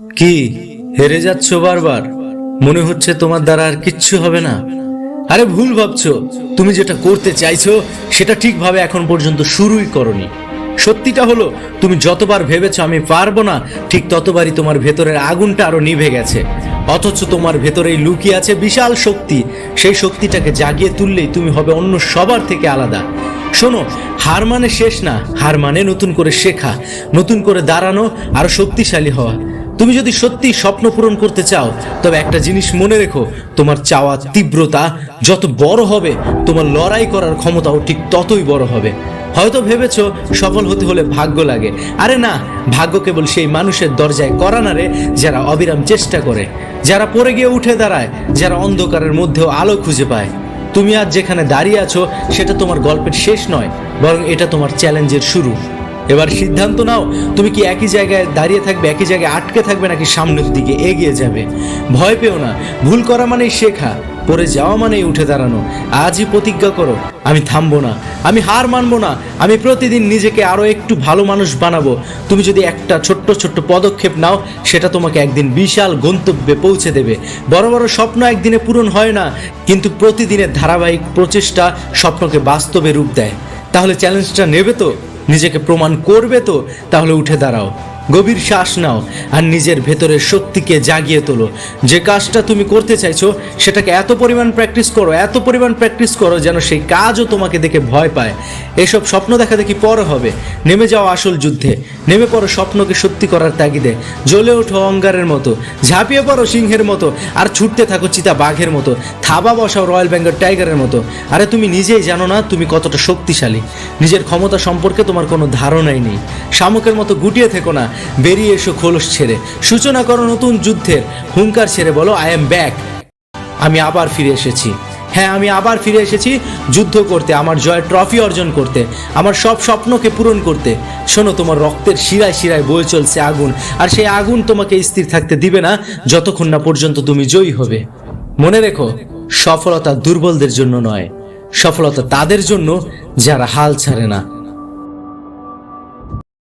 কি? হেরে যাচ্ছ বারবার? মনে হচ্ছে তোমার দ্বারা আর কিচ্ছু হবে না। আরে ভুল ভাবছ। তুমি যেটা করতে চাইছো, সেটা ঠিকভাবে এখন পর্যন্ত শুরুই করনি। সত্যিটা হলো, তুমি যতবার ভেবেছো আমি পারব না, ঠিক ততবারই তোমার ভেতরের আগুনটা আরও নিভে গেছে। অথচ তোমার ভেতরেই লুকিয়ে আছে বিশাল শক্তি। সেই শক্তিটাকে জাগিয়ে তুললেই তুমি হবে অন্য সবার থেকে আলাদা। শোনো, হার মানে শেষ না, হার মানে নতুন করে শেখা, নতুন করে দাঁড়ানো, আর শক্তিশালী হওয়া। তুমি যদি সত্যি স্বপ্ন পূরণ করতে চাও, তবে একটা জিনিস মনে রেখো, তোমার চাওয়া তীব্রতা যত বড় হবে, তোমার লড়াই করার ক্ষমতাও ঠিক ততই বড় হবে। হয়তো ভেবেছো সফল হতে হলে ভাগ্য লাগে। আরে না, ভাগ্য কেবল সেই মানুষের দরজায় করা না রে যারা অবিরাম চেষ্টা করে, যারা পড়ে গিয়ে উঠে দাঁড়ায়, যারা অন্ধকারের মধ্যেও আলো খুঁজে পায়। তুমি আজ যেখানে দাঁড়িয়ে আছো, সেটা তোমার গল্পের শেষ নয়, বরং এটা তোমার চ্যালেঞ্জের শুরু। এবার সিদ্ধান্ত নাও, তুমি কি একই জায়গায় দাঁড়িয়ে থাকবে, একই জায়গায় আটকে থাকবে নাকি সামনের দিকে এগিয়ে যাবে? ভয় পেও না, ভুল করা মানেই শেখা পরে যাওয়া মানেই উঠে দাঁড়ানো, আজই প্রতিজ্ঞা করো, আমি থামবো না, আমি হার মানবো না, আমি প্রতিদিন নিজেকে আরও একটু ভালো মানুষ বানাবো, তুমি যদি একটা ছোট্ট ছোট্ট পদক্ষেপ নাও, সেটা তোমাকে একদিন বিশাল গন্তব্যে পৌঁছে দেবে। বড় বড় স্বপ্ন একদিনে পূরণ হয় না, কিন্তু প্রতিদিনের ধারাবাহিক প্রচেষ্টা স্বপ্নকে বাস্তবে রূপ দেয়। তাহলে চ্যালেঞ্জটা নেবে তো? নিজেকে প্রমাণ করবে তো তাহলে উঠে দাঁড়াও। গভীর শ্বাস নাও আর নিজের ভেতরের শক্তিকে জাগিয়ে তোলো। যে কাজটা তুমি করতে চাইছো, সেটাকে এত পরিমাণ প্র্যাকটিস করো, এত পরিমাণ প্র্যাকটিস করো যেন সেই কাজও তোমাকে দেখে ভয় পায়। এসব স্বপ্ন দেখা দেখি পরে হবে। নেমে যাও আসল যুদ্ধে। নেমে পড়ো স্বপ্নকে সত্যি করার তাগিদে। জ্বলে ওঠো অঙ্গারের মতো। ঝাঁপিয়ে পড়ো সিংহের মতো। আর ছুটতে থাকো চিতা বাঘের মতো। থাবা বসাও রয়্যাল বেঙ্গল টাইগারের মতো। আরে তুমি নিজেই জানো না তুমি কতটা শক্তিশালী। নিজের ক্ষমতা সম্পর্কে তোমার কোনো ধারণাই নেই। শামুকের মতো গুটিয়ে থেকো না। বেরিয়ে এসো খোলস ছেড়ে। সূচনা করো নতুন যুদ্ধের। হুঙ্কার ছেড়ে বলো আই এম ব্যাক আমি আবার ফিরে এসেছি। হ্যাঁ আমি আবার ফিরে এসেছি যুদ্ধ করতে, আমার জয়ের ট্রফি অর্জন করতে, আমার সব স্বপ্নকে পূরণ করতে। শোনো, তোমার রক্তের শিরায় শিরায় বয়ে চলছে আগুন, আর সেই আগুন তোমাকে স্থির থাকতে দিবে না, যতক্ষণ না পর্যন্ত তুমি জয়ী হবে। মনে রেখো, সফলতা দুর্বলদের জন্য নয়, সফলতা তাদের জন্য যারা হাল ছাড়ে না।